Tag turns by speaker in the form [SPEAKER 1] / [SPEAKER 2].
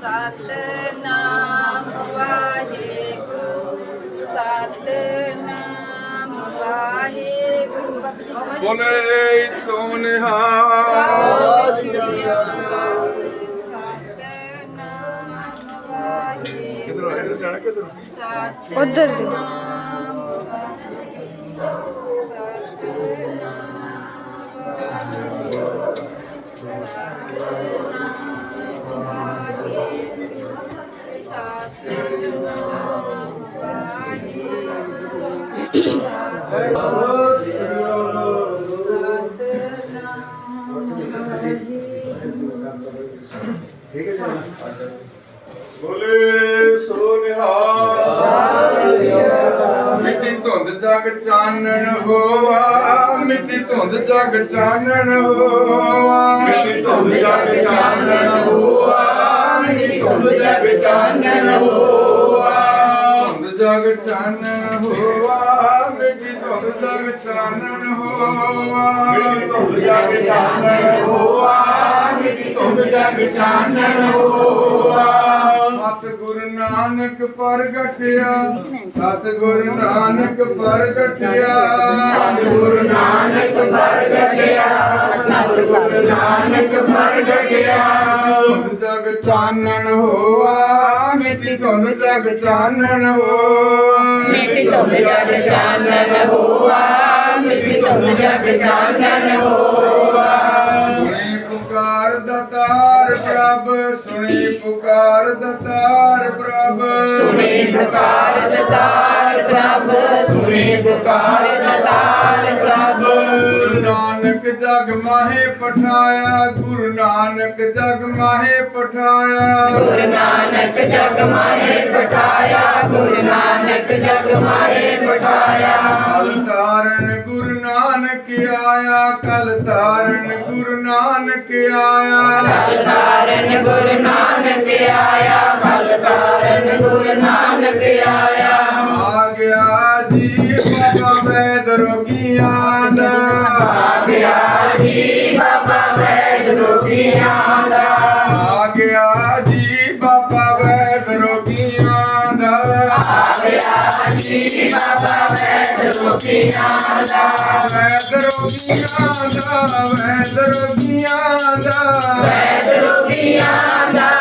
[SPEAKER 1] ਸਤਨਾਮ ਵਾਹਿਗੁਰੂ ਸਤਨਾਮ ਵਾਹਿਗੁਰੂ।
[SPEAKER 2] ਬੋਲੇ ਸੋਨਿਹਾ
[SPEAKER 1] ਸਤਿ ਸ੍ਰੀ ਅਕਾਲ ਸਤਨਾਮ ਵਾਹਿਗੁਰੂ
[SPEAKER 2] ਕਿਧਰੋਂ ਇੱਧਰ ਜਾਣਾ ਮਿੱਟੀ ਧੁੰਦ ਜਗ ਚਾਨਣ ਹੋਵਾ ਮਿੱਟੀ ਧੁੰਦ ਜਗ ਚਾਨਣ ਹੋਵਾ
[SPEAKER 3] ਮਿੱਟੀ ਧੁੰਦ ਜਗ ਚਾਨਣ ਹੋਆ। ਧੁੰਦ ਜਗ ਚਾਨਣ ਹੋਆ
[SPEAKER 2] ਧੁੰਦ ਜਗ ਚਾਨਣ ਹੋਵਾ ਮਿੱਟੀ ਧੁੰਦ ਜਗ ਚਾਨਣ ਹੋਵਾ
[SPEAKER 3] ਮਿੱਟੀ ਧੁੰਦ ਜਗ ਚਾਨਣ ਹੋਆ ਮਿੱਟੀ ਧੁੰਦ ਜਗ ਚਾਨਣ ਹੋਆ
[SPEAKER 2] ਸਤਿਗੁਰ ਨਾਨਕ ਪ੍ਰਗਟਿਆ, ਸਤਿਗੁਰ ਨਾਨਕ ਪ੍ਰਗਟਿਆ।
[SPEAKER 3] ਸਤਿਗੁਰ ਨਾਨਕ ਪ੍ਰਗਟਿਆ। ਸਤਿਗੁਰ ਨਾਨਕ ਪ੍ਰਗਟਿਆ
[SPEAKER 2] ਧੁੰਦ ਜਗ ਚਾਨਣ ਹੋਆ ਮਿੱਟੀ ਧੁੰਦ ਜਗ ਚਾਨਣ ਹੋਆ।
[SPEAKER 3] ਮਿੱਟੀ ਧੁੰਦ ਜਗ ਚਾਨਣ ਹੋਆ ਮਿੱਟੀ ਧੁੰਦ ਜਗ ਚਾਨਣ ਹੋਆ।
[SPEAKER 2] ਸੁਣੀ ਪੁਕਾਰ ਦਤਾਰ ਪ੍ਰਭ ਸੁਣੀ ਪੁਕਾਰ ਦਤਾਰ ਪ੍ਰਭ।
[SPEAKER 3] ਸੁਨੇ ਪੁਕਾਰ ਦਤਾਰ ਪ੍ਰਭ ਸੁਨੇ ਪੁਕਾਰ
[SPEAKER 2] ਗੁਰੂ ਨਾਨਕ ਜਗ ਮਾਹੇ ਪਠਾਇਆ ਗੁਰੂ ਨਾਨਕ ਜਗ ਮਾਹੇ ਪਠਾਇਆ।
[SPEAKER 3] ਗੁਰੂ ਨਾਨਕ ਜਗ ਮਾਹੇ ਪਠਾਇਆ ਗੁਰੂ ਨਾਨਕ ਜਗ ਮਾਹੇ ਪਠਾਇਆ।
[SPEAKER 2] ਕਲ ਤਾਰਨ ਗੁਰੂ ਨਾਨਕ ਆਇਆ ਕਲ ਤਾਰਨ ਗੁਰੂ ਨਾਨਕ ਆਇਆ।
[SPEAKER 3] ਕਲ ਤਾਰਨ ਗੁਰੂ ਨਾਨਕ ਆਇਆ ਕਲ ਤਾਰਨ ਗੁਰੂ ਨਾਨਕ ਆਇਆ।
[SPEAKER 2] ਆ ਗਿਆ ਜੀ ਬਾਬਾ ਵੈਦ ਰੋਗੀਆਂ ਦਾ।
[SPEAKER 3] ਵੈਦ ਰੋਗੀਆਂ ਦਾ।
[SPEAKER 2] ਆ ਗਿਆ ਜੀ ਬਾਬਾ ਵੈਦ ਰੋਗੀਆਂ ਦਾ।
[SPEAKER 3] ਆ ਗਿਆ ਜੀ ਬਾਬਾ
[SPEAKER 2] ਵੈਦ ਰੋਗੀਆਂ ਦਾ। ਵੈਦ ਰੋਗੀਆਂ ਦਾ
[SPEAKER 3] ਵੈਦ ਰੋਗੀਆਂ ਦਾ। ਵੈਦ ਰੋਗੀਆਂ ਦਾ।